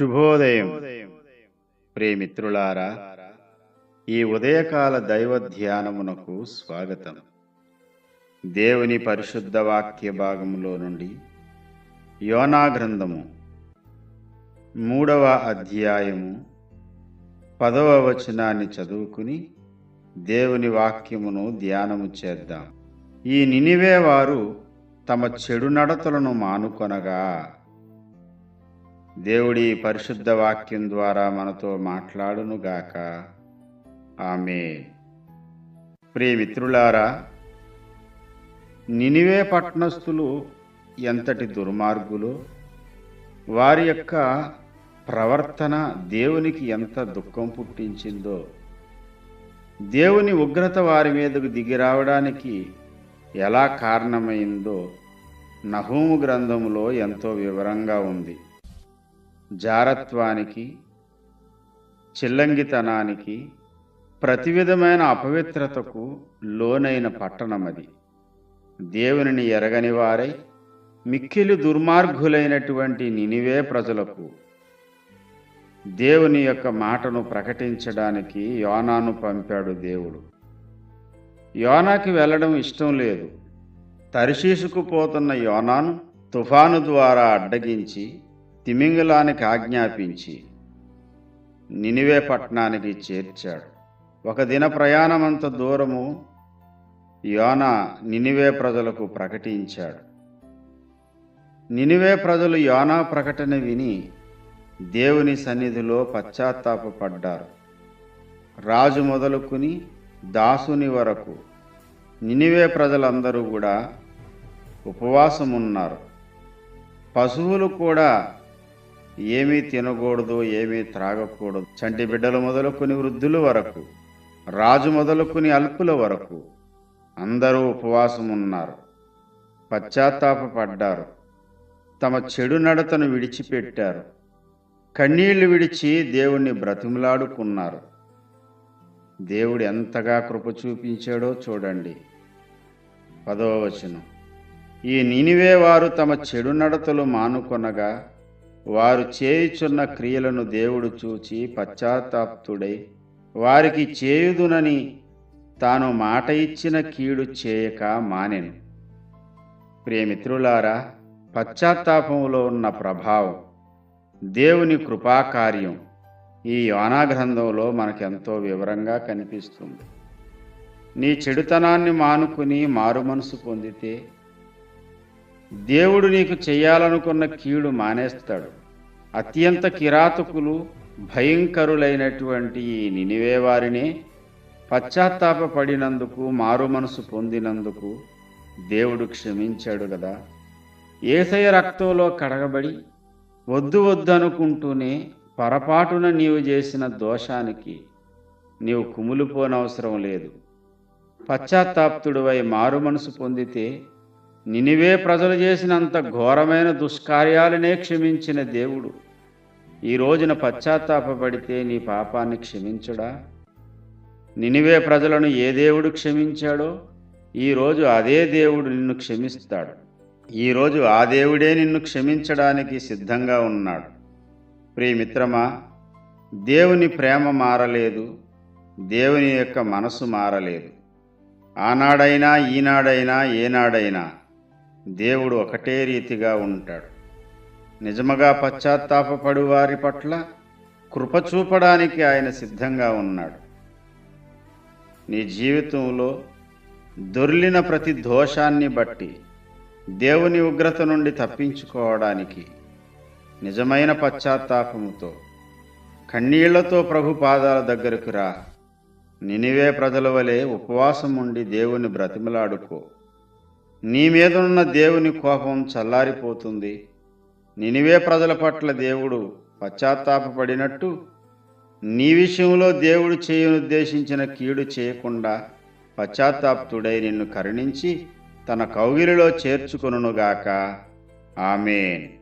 శుభోదయం. ప్రేమిత్రులారా ఈ ఉదయకాల దైవ ధ్యానమునకు స్వాగతం. దేవుని పరిశుద్ధ వాక్య భాగములో నుండి యోనా గ్రంథము మూడవ అధ్యాయము పదవ వచనాన్ని చదువుకుని దేవుని వాక్యమును ధ్యానము చేద్దాం. ఈ నినివే వారు తమ చెడు నడతలను మానుకొనగా దేవుడి పరిశుద్ధ వాక్యం ద్వారా మనతో మాట్లాడునుగాక. ఆమె ప్రియమిత్రులారా నినివే పట్టణస్థులు ఎంతటి దుర్మార్గులు? వారి యొక్క ప్రవర్తన దేవునికి ఎంత దుఃఖం పుట్టించిందో? దేవుని ఉగ్రత వారి మీదకు దిగి రావడానికి ఎలా కారణమైందో నహూము గ్రంథములో ఎంతో వివరంగా ఉంది. జారత్వానికి చిల్లంగితనానికి ప్రతి విధమైన అపవిత్రతకు లోనైన పట్టణమది దేవునిని ఎరగని వారై మిక్కిలి దుర్మార్గులైనటువంటి నినివే ప్రజలకు దేవుని యొక్క మాటను ప్రకటించడానికి యోనాను పంపాడు దేవుడు. యోనాకి వెళ్ళడం ఇష్టం లేదు. తరిశీసుకుపోతున్న యోనాను తుఫాను ద్వారా అడ్డగించి తిమింగలానికి ఆజ్ఞాపించి నినివే పట్టణానికి చేర్చాడు. ఒక దిన ప్రయాణమంత దూరము యోన నినివే ప్రజలకు ప్రకటించాడు. నినివే ప్రజలు యోనా ప్రకటన విని దేవుని సన్నిధిలో పశ్చాత్తాపపడ్డారు రాజు మొదలుకుని దాసుని వరకు నినివే ప్రజలందరూ కూడా ఉపవాసం ఉన్నారు పశువులు కూడా ఏమీ తినకూడదు ఏమీ త్రాగకూడదు. చంటి బిడ్డలు మొదలుకొని వృద్ధుల వరకు రాజు మొదలుకొని అల్పుల వరకు అందరూ ఉపవాసం ఉన్నారు. పశ్చాత్తాపపడ్డారు తమ చెడు నడతను విడిచిపెట్టారు. కన్నీళ్ళు విడిచి దేవుణ్ణి బ్రతిమలాడుకున్నారు. దేవుడు ఎంతగా కృప చూపించాడో చూడండి. పదవ వచనం. ఈ నినివే వారు తమ చెడు నడతలు మానుకొనగా వారు చేయుచున్న క్రియలను దేవుడు చూచి పశ్చాత్తాప్తుడై వారికి చేయుదునని తాను మాట ఇచ్చిన కీడు చేయక మానెను. ప్రియమిత్రులారా పశ్చాత్తాపంలో ఉన్న ప్రభావం దేవుని కృపాకార్యం ఈ యోనాగ్రంథంలో మనకెంతో వివరంగా కనిపిస్తుంది. నీ చెడుతనాన్ని మానుకుని మారు మనసు పొందితే దేవుడు నీకు చేయాలనుకున్న కీడు మానేస్తాడు. అత్యంత కిరాతకులు భయంకరులైనటువంటి ఈ నినివే వారినే పశ్చాత్తాపడినందుకు మారు మనసు పొందినందుకు దేవుడు క్షమించాడు కదా ఏసయ రక్తంలో కడగబడి వద్దు వద్దు అనుకుంటూనే పొరపాటున నీవు చేసిన దోషానికి నీవు కుమిలిపోనవసరం లేదు. పశ్చాత్తాప్తుడివై మారు మనసు పొందితే నినివే ప్రజలు చేసినంత ఘోరమైన దుష్కార్యాలనే క్షమించిన దేవుడు. ఈ రోజున పశ్చాత్తాపడితే నీ పాపాన్ని క్షమించడా? నినివే ప్రజలను ఏ దేవుడు క్షమించాడో ఈరోజు అదే దేవుడు నిన్ను క్షమిస్తాడు. ఈరోజు ఆ దేవుడే నిన్ను క్షమించడానికి సిద్ధంగా ఉన్నాడు. ప్రియమిత్రమా దేవుని ప్రేమ మారలేదు దేవుని యొక్క మనసు మారలేదు. ఆనాడైనా ఈనాడైనా ఏనాడైనా దేవుడు ఒకటే రీతిగా ఉంటాడు. నిజముగా పశ్చాత్తాపపడు వారి పట్ల కృప చూపడానికి ఆయన సిద్ధంగా ఉన్నాడు. నీ జీవితంలో దొర్లిన ప్రతి దోషాన్ని బట్టి దేవుని ఉగ్రత నుండి తప్పించుకోవడానికి నిజమైన పశ్చాత్తాపముతో కన్నీళ్ళతో ప్రభు పాదాల దగ్గరకు రా. నినివే ప్రజల వలె ఉపవాసం ఉండి దేవుని బ్రతిమలాడుకో. నీ మీదున్న దేవుని కోపం చల్లారిపోతుంది. నినివే ప్రజల పట్ల దేవుడు పశ్చాత్తాపడినట్టు నీ విషయంలో దేవుడు చేయనుద్దేశించిన కీడు చేయకుండా పశ్చాత్తాప్తుడై నిన్ను కరుణించి తన కౌగిలిలో చేర్చుకొనుగాక ఆమెన్.